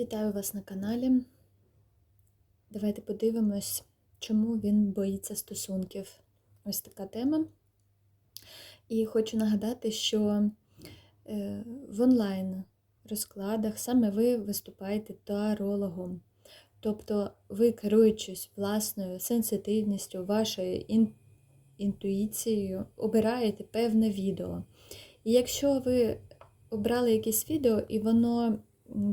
Вітаю вас на каналі. Давайте подивимось, чому він боїться стосунків. Ось така тема. І хочу нагадати, що е, в онлайн розкладах саме ви виступаєте тарологом. Тобто ви, керуючись власною сенситивністю, вашою ін- інтуїцією, обираєте певне відео. І якщо ви обрали якесь відео, і воно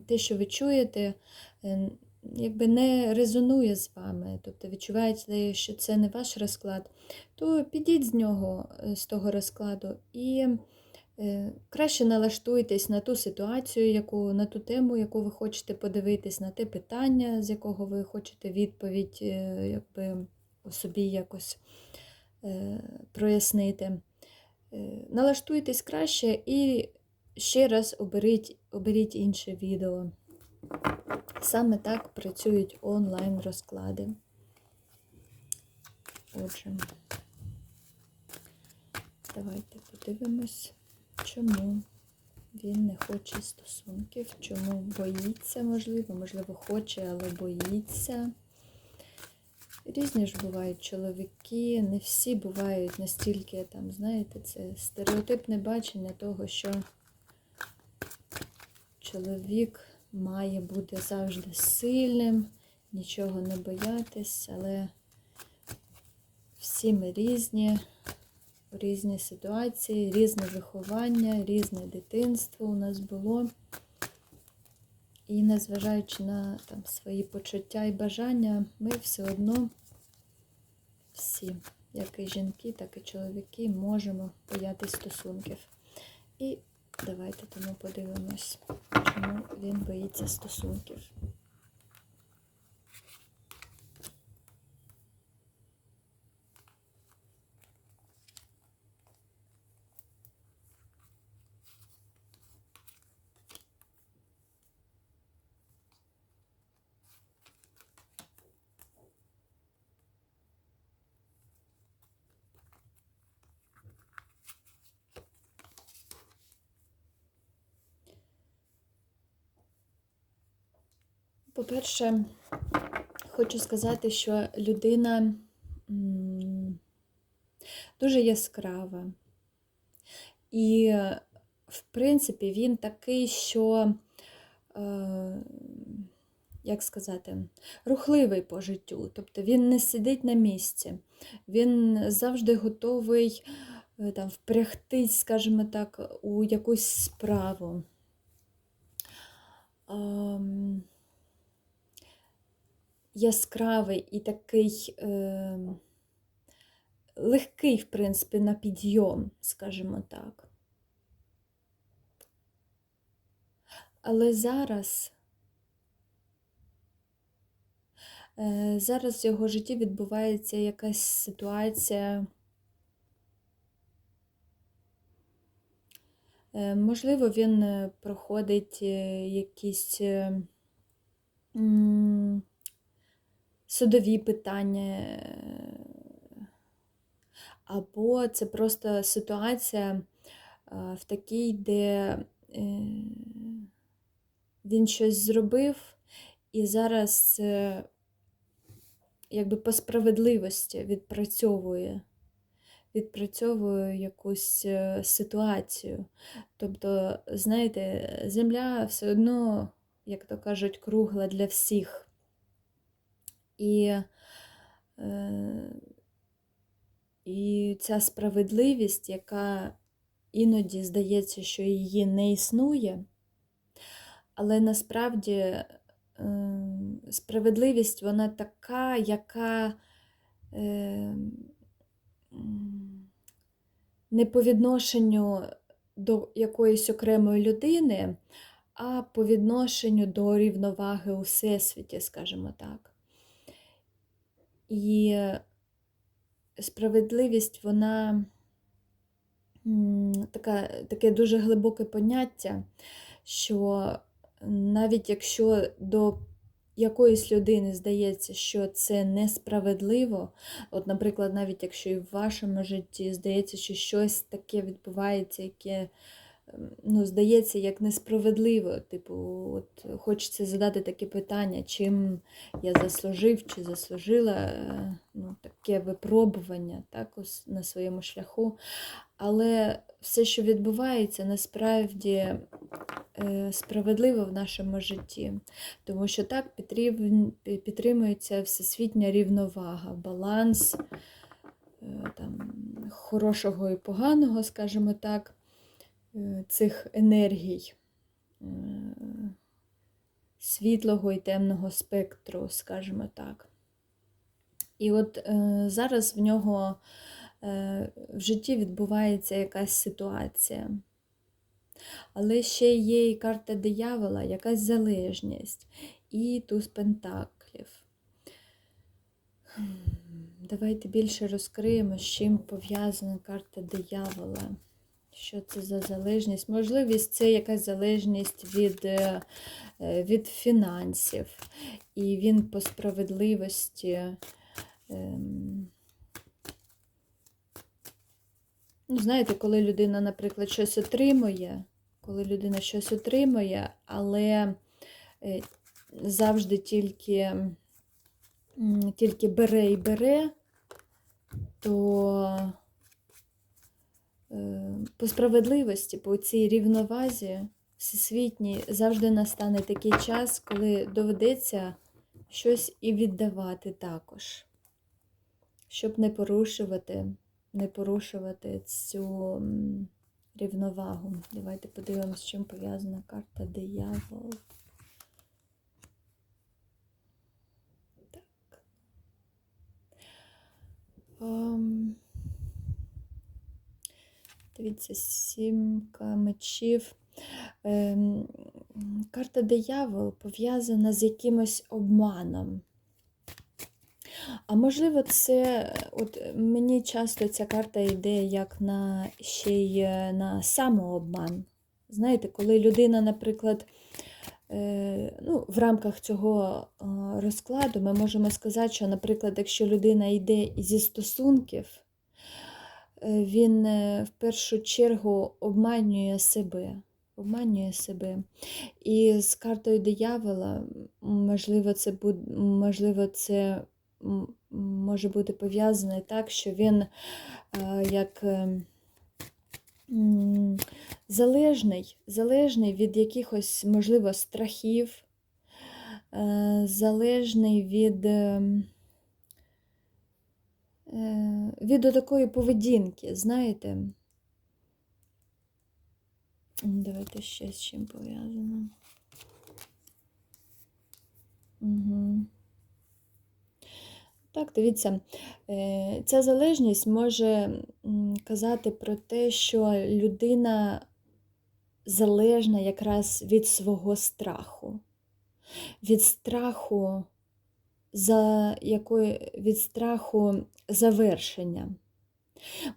те, що ви чуєте, е, якби не резонує з вами, тобто відчуваєте, що це не ваш розклад, то підіть з нього, е, з того розкладу, і е, краще налаштуйтесь на ту ситуацію, яку, на ту тему, яку ви хочете подивитись, на те питання, з якого ви хочете відповідь якби, собі якось прояснити. Налаштуйтесь краще і ще раз оберіть, оберіть інше відео. Саме так працюють онлайн розклади. Отже, давайте подивимось, чому він не хоче стосунків, чому боїться, можливо, можливо, хоче, але боїться. Різні ж бувають чоловіки, не всі бувають настільки, там, знаєте, це стереотипне бачення того, що чоловік має бути завжди сильним, нічого не боятись, але всі ми різні, різні ситуації, різне виховання, різне дитинство у нас було. І незважаючи на там, свої почуття і бажання, ми все одно всі, як і жінки, так і чоловіки, можемо боятись стосунків. І давайте тому подивимось, чому він боїться стосунків. По-перше, хочу сказати, що людина дуже яскрава. І, в принципі, він такий, що, е, як сказати, рухливий по життю. Тобто він не сидить на місці, він завжди готовий е, там, впрягтись, скажімо так, у якусь справу. Яскравий і такий е, легкий, в принципі, на підйом, скажімо так. Але зараз, е, зараз в його житті відбувається якась ситуація. Е, Можливо, він е, проходить е, якісь судові питання, е, або це просто ситуація е, в такій, де е, він щось зробив, і зараз якби по справедливості відпрацьовує. Відпрацьовує якусь ситуацію. Тобто, знаєте, земля все одно, як то кажуть, кругла для всіх. І, е, і ця справедливість, яка іноді здається, що її не існує, але насправді е, справедливість вона така, яка е, не по відношенню до якоїсь окремої людини, а по відношенню до рівноваги у всесвіті, скажімо так. І справедливість, вона така, таке дуже глибоке поняття, що навіть якщо до якоїсь людини здається, що це несправедливо, от, наприклад, навіть якщо і в вашому житті здається, що щось таке відбувається, яке ну, здається, як несправедливо. Типу, от хочеться задати таке питання, чим я заслужив чи заслужила е, ну, таке випробування так, на своєму шляху. Але все, що відбувається, насправді е, справедливо в нашому житті, тому що так підтрим- підтримується всесвітня рівновага, баланс е, там, хорошого і поганого, скажімо так, цих енергій, е, світлого і темного спектру, скажімо так. І от е, зараз в нього е, в житті відбувається якась ситуація. Але ще є і карта диявола, якась залежність, і туз пентаклів. Давайте більше розкриємо, з чим пов'язана карта диявола. Що це за залежність? Можливість це якась залежність від, е, е, від фінансів. І він по справедливості. ем, Ну, знаєте, коли людина, наприклад, щось отримує, коли людина щось отримує, але е, завжди тільки, тільки бере і бере, то по справедливості, по цій рівновазі всесвітній завжди настане такий час, коли доведеться щось і віддавати також, щоб не порушувати не порушувати цю рівновагу. Давайте подивимось, з чим пов'язана карта диявол. Ем, Дивіться, сімка мечів. Ем, Карта диявол пов'язана з якимось обманом. А можливо, це от мені часто ця карта йде як на ще й е, на самообман. Знаєте, коли людина, наприклад, е, ну, в рамках цього е, розкладу ми можемо сказати, що, наприклад, якщо людина йде зі стосунків, він е, в першу чергу обманює себе. Обманює себе. І з картою диявола, можливо, це буде, можливо, це може бути пов'язане так, що він е, як е, залежний, залежний від якихось, можливо, страхів, е, залежний від, е, е, від такої поведінки, знаєте. Давайте ще з чим пов'язано. Угу. Так, дивіться, е, ця залежність може казати про те, що людина залежна якраз від свого страху, від страху за якої, від страху завершення.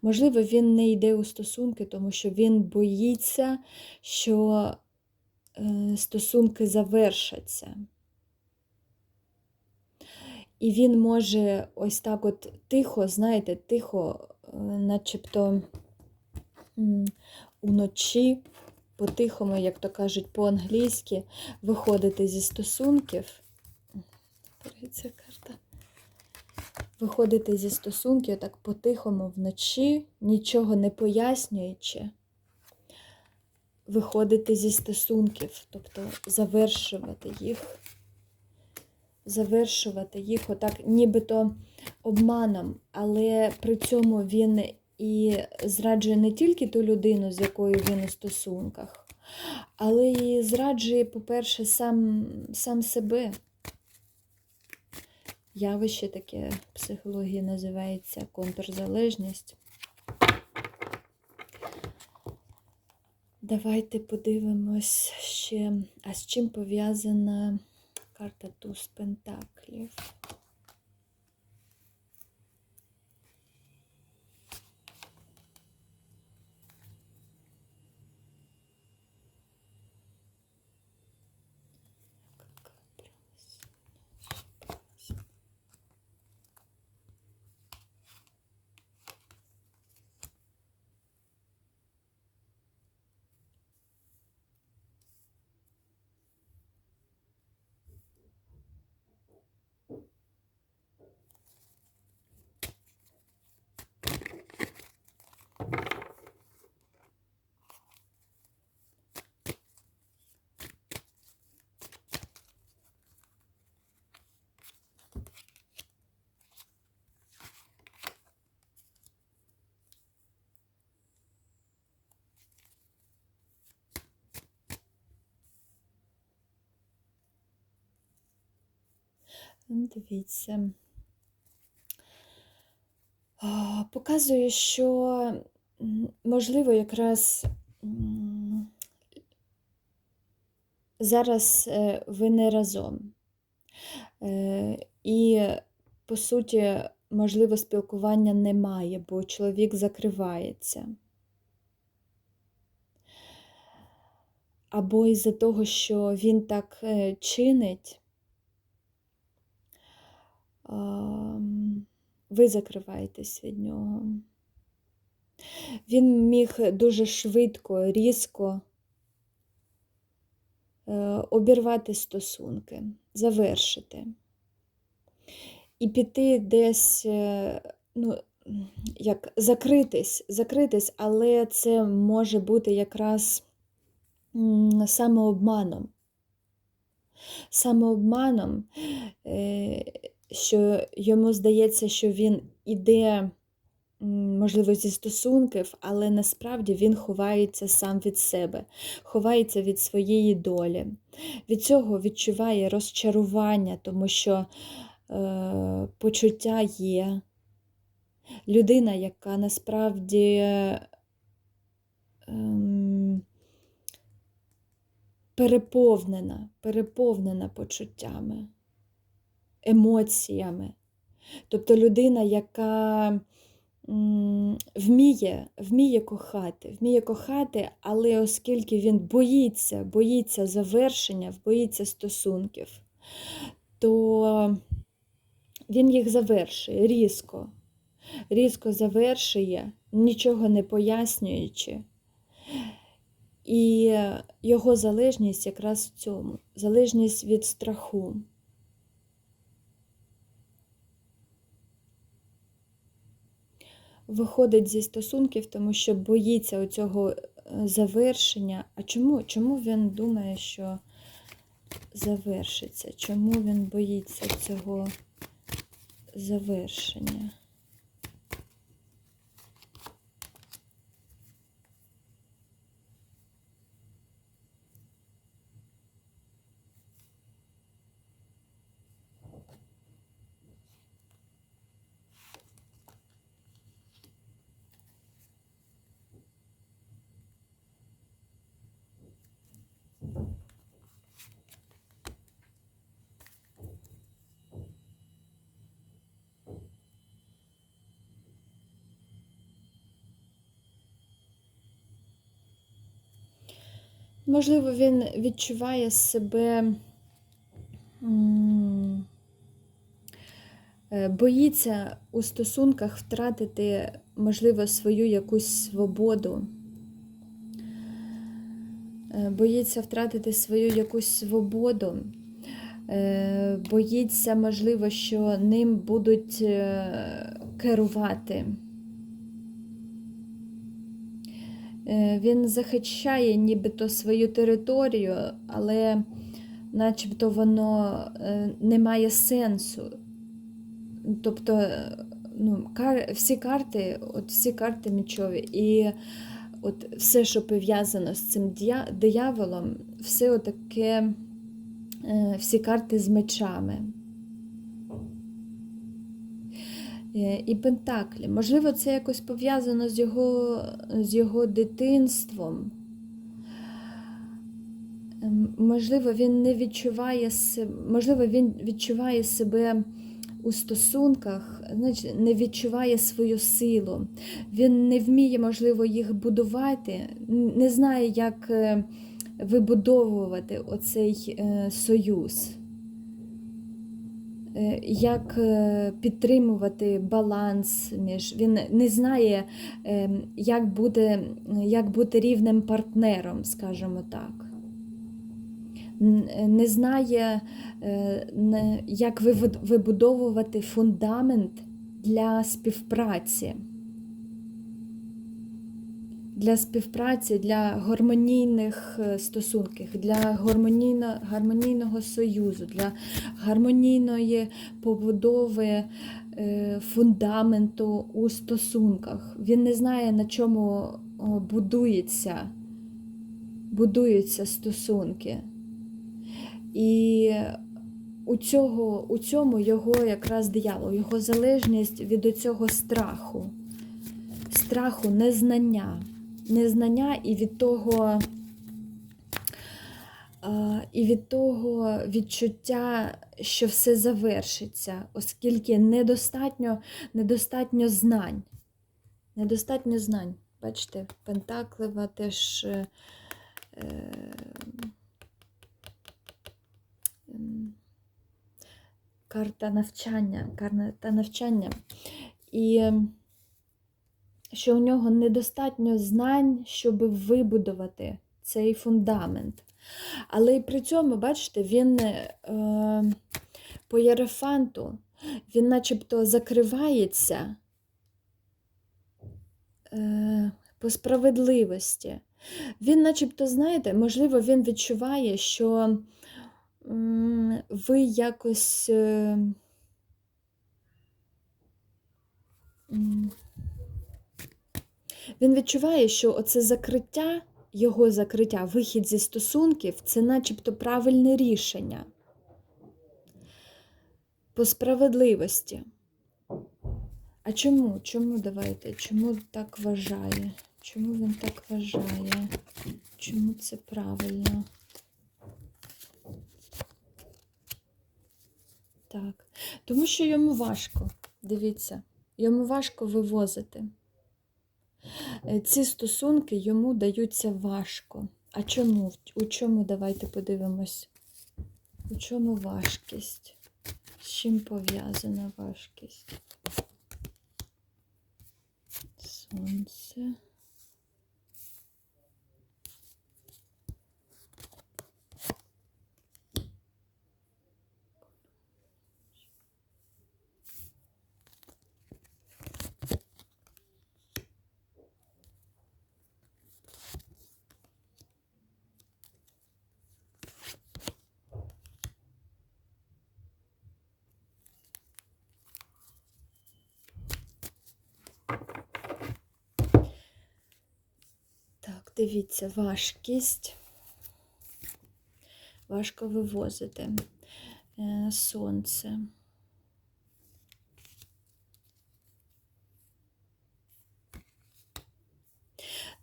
Можливо, він не йде у стосунки, тому що він боїться, що е, стосунки завершаться. І він може ось так от тихо, знаєте, тихо, е, начебто уночі, по-тихому, як то кажуть, по-англійськи, виходити зі стосунків. Ця карта. Виходити зі стосунків так по-тихому вночі, нічого не пояснюючи. Виходити зі стосунків, тобто завершувати їх завершувати їх отак нібито обманом, але при цьому він і зраджує не тільки ту людину, з якою він у стосунках, але і зраджує, по-перше, сам, сам себе. Явище таке в психології називається контрзалежність. Давайте подивимось ще, а з чим пов'язана карта туз пентаклів. Дивіться. Показує, що, можливо, якраз зараз е, ви не разом. Е, і, по суті, можливо, спілкування немає, бо чоловік закривається. Або із-за того, що він так е, чинить, ви закриваєтесь від нього. Він міг дуже швидко, різко е, обірвати стосунки, завершити. І піти десь, е, ну, як закритись, закритись, але це може бути якраз самообманом. Самообманом, е, що йому здається, що він іде, можливо, зі стосунків, але насправді він ховається сам від себе, ховається від своєї долі. Від цього відчуває розчарування, тому що е, почуття є. Людина, яка насправді е, переповнена, переповнена почуттями, емоціями. Тобто людина, яка вміє вміє кохати, вміє кохати, але оскільки він боїться, боїться завершення, боїться стосунків, то він їх завершує різко, різко завершує, нічого не пояснюючи. І його залежність якраз в цьому, залежність від страху. Виходить зі стосунків, тому що боїться оцього е, завершення. А чому Чому він думає, що завершиться? Чому він боїться цього завершення? Можливо, він відчуває себе, е, боїться у стосунках втратити, можливо, свою якусь свободу. Е, боїться втратити свою якусь свободу, е, боїться, можливо, що ним будуть керувати. Е, він захищає нібито свою територію, але начебто воно е, не має сенсу. Тобто е, ну, всі карти, от всі карти мічові, і от все, що пов'язано з цим дияволом, все отаке, всі карти з мечами. Е, і Пентаклі. Можливо, це якось пов'язано з його, з його дитинством. Ем, можливо, він не відчуває можливо, він відчуває себе у стосунках, значить, не відчуває свою силу. Він не вміє, можливо, їх будувати, не знає, як е, вибудовувати оцей е, союз. Е, як е, підтримувати баланс між він не знає, е, як бути, як бути рівним партнером, скажімо так. Не знає, як вибудовувати фундамент для співпраці для співпраці, для гармонійних е, стосунків, для гармонійно, гармонійного союзу, для гармонійної побудови е, фундаменту у стосунках. Він не знає, на чому будується, будуються стосунки. І у, цього, у цьому його якраз диявол, його залежність від цього страху, страху незнання, незнання і від того. е, І від того відчуття, що все завершиться, оскільки недостатньо, недостатньо знань. Недостатньо знань. Бачите, Пентаклева теж е, е, ем, карта навчання, карта навчання. І що у нього недостатньо знань, щоб вибудувати цей фундамент. Але і при цьому, бачите, він е, по єрефанту, він начебто закривається е, по справедливості. Він, начебто, знаєте, можливо, він відчуває, що ви якось. Він відчуває, що оце закриття, його закриття, вихід зі стосунків це начебто правильне рішення по справедливості. А чому? Чому давайте? Чому так вважає? Чому він так вважає? Чому це правильно? Так. Тому що йому важко, дивіться, йому важко вивозити. Е, Ці стосунки йому даються важко. А чому? У чому давайте подивимось? У чому важкість? З чим пов'язана важкість? Сонце. Так, дивіться, важкість. Важко вивозити. Е, Сонце.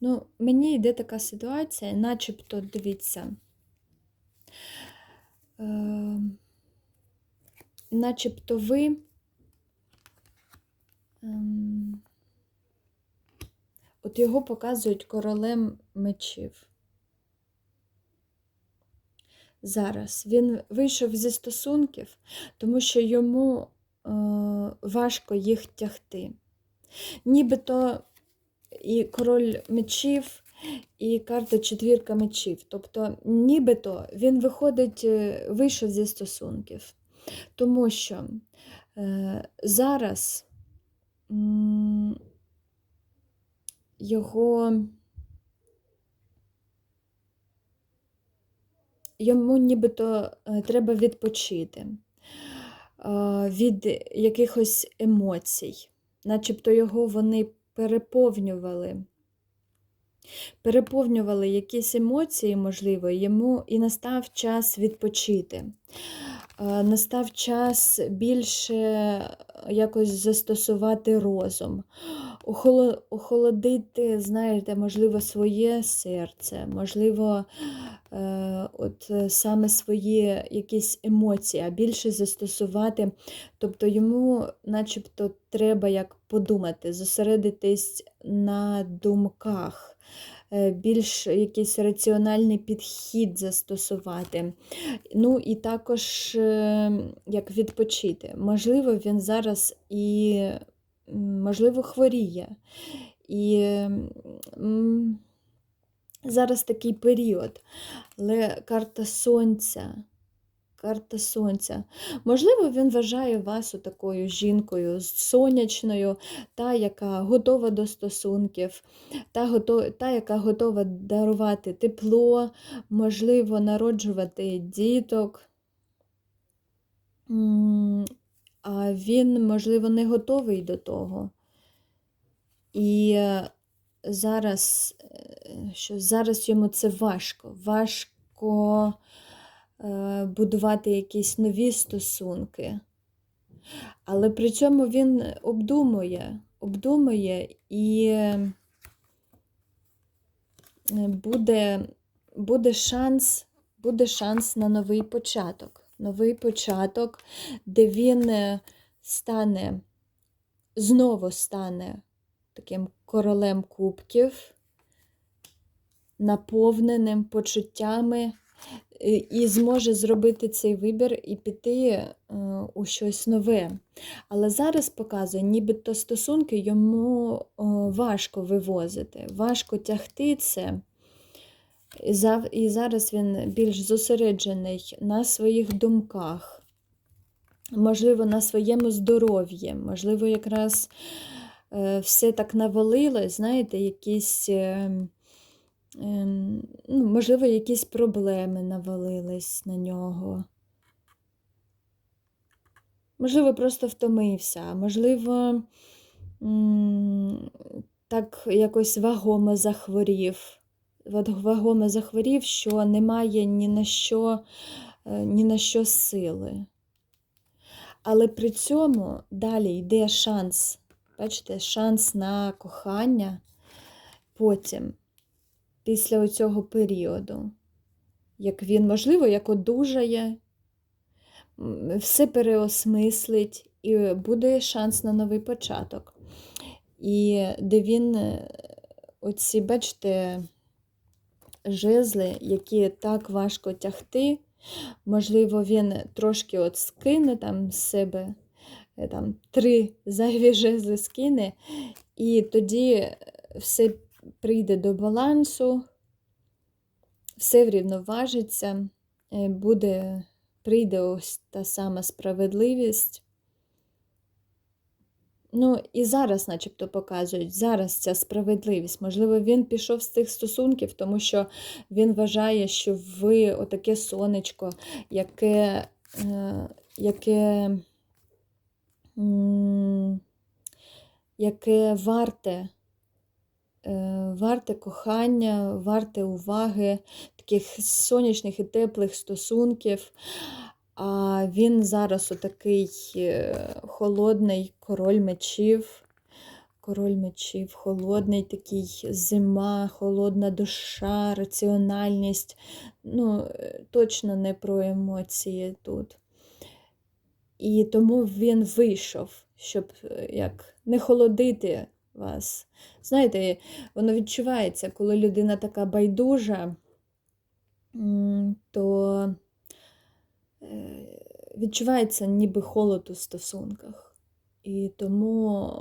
Ну, мені йде така ситуація, начебто, дивіться, е, начебто ви. ем, От його показують королем мечів. Зараз він вийшов зі стосунків, тому що йому е, важко їх тягти. Нібито і король мечів, і карта четвірка мечів. Тобто, нібито він виходить, е, вийшов зі стосунків. Тому що е, зараз. м, його йому нібито е, треба відпочити е, від якихось емоцій, начебто його вони переповнювали. Переповнювали якісь емоції, можливо, йому і настав час відпочити. Е, Настав час більше якось застосувати розум, охолодити, знаєте, можливо, своє серце, можливо, е, от е, саме свої якісь емоції, а більше застосувати. Тобто йому начебто треба як подумати, зосередитись на думках. е, Більш якийсь раціональний підхід застосувати. Ну і також як відпочити. Можливо, він зараз і можливо хворіє. І зараз такий період. Але карта сонця. Карта сонця. Можливо, він вважає вас такою жінкою сонячною, та, яка готова до стосунків, та, та, яка готова дарувати тепло, можливо, народжувати діток. А він, можливо, не готовий до того. І е, зараз, е, що зараз йому це важко. Важко е, будувати якісь нові стосунки. Але при цьому він обдумує, обдумує і буде, буде шанс, буде шанс на новий початок. Новий початок, де він е, стане, знову стане таким королем кубків, наповненим почуттями, і- і зможе зробити цей вибір і піти е, у щось нове. Але зараз показує, нібито стосунки йому важко вивозити, важко тягти це. І зараз він більш зосереджений на своїх думках, можливо, на своєму здоров'ї, можливо, якраз е, все так навалилось, знаєте, якісь, е, ем, ну, можливо, якісь проблеми навалились на нього. Можливо, просто втомився, можливо, так якось вагомо захворів. От Вагомо захворів, що немає ні на що, е, ні на що сили. Але при цьому далі йде шанс, бачите, шанс на кохання потім, після цього періоду, як він, можливо, як одужає, все переосмислить і буде шанс на новий початок. І де він, е, оці, бачите, жезли, які так важко тягти, можливо, він трошки от скине там з себе е, там, три зайві жезли скине, і тоді все прийде до балансу, все врівноважиться, е, буде, прийде ось та сама справедливість. Ну, і зараз, начебто, показують, зараз ця справедливість. Можливо, він пішов з цих стосунків, тому що він вважає, що ви отаке сонечко, яке, е, яке, яке варте, е, варте кохання, варте уваги, таких сонячних і теплих стосунків. А він зараз отакий е, холодний король мечів. Король мечів, холодний такий зима, холодна душа, раціональність. Ну, е, точно не про емоції тут. І тому він вийшов, щоб е, як не холодити вас. Знаєте, воно відчувається, коли людина така байдужа, то відчувається ніби холод у стосунках. І тому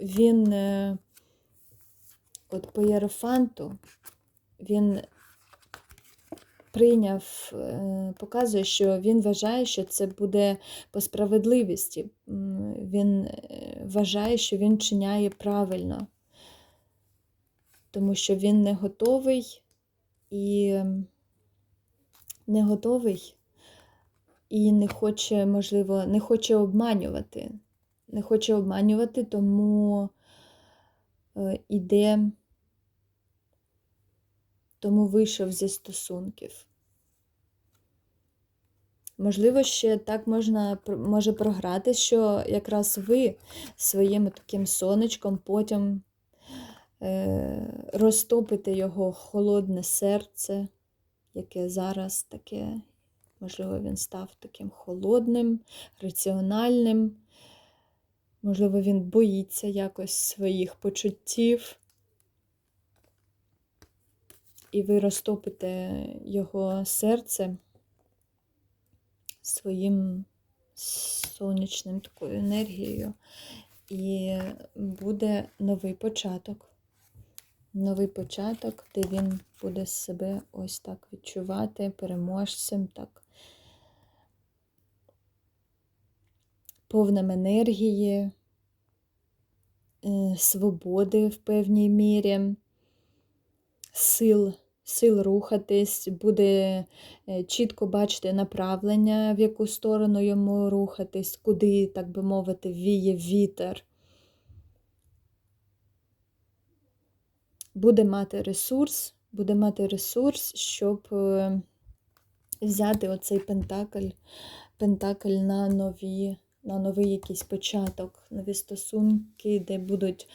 він, е, от по Єрофанту, він прийняв, е, показує, що він вважає, що це буде по справедливості. Він е, вважає, що він чиняє правильно, тому що він не готовий і не готовий і не хоче, можливо, не хоче обманювати. Не хоче обманювати, тому е, іде, тому вийшов зі стосунків. Можливо, ще так можна, може програти, що якраз ви своїм таким сонечком потім е, розтопите його холодне серце, яке зараз таке, можливо, він став таким холодним, раціональним. Можливо, він боїться якось своїх почуттів, і ви розтопите його серце своїм сонячним такою енергією, і буде новий початок. Новий початок, де він буде себе ось так відчувати, переможцем, так повним енергії, е, свободи в певній мірі, сил, сил рухатись, буде е, чітко бачити направлення, в яку сторону йому рухатись, куди, так би мовити, віє вітер. Буде мати ресурс, буде мати ресурс, щоб е, взяти оцей пентакль, пентакль на нові, на новий якийсь початок, нові стосунки, де будуть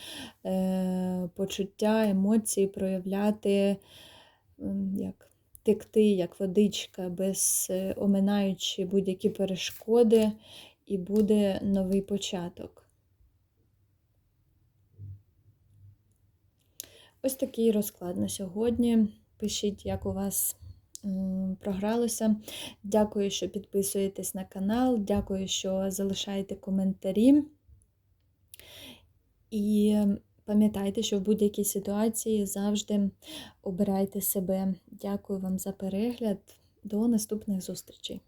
е, почуття, емоції проявляти, як текти, як водичка, без е, оминаючи будь-які перешкоди, і буде новий початок. Ось такий розклад на сьогодні. Пишіть, як у вас програлося. Дякую, що підписуєтесь на канал. Дякую, що залишаєте коментарі. І пам'ятайте, що в будь-якій ситуації завжди обирайте себе. Дякую вам за перегляд. До наступних зустрічей!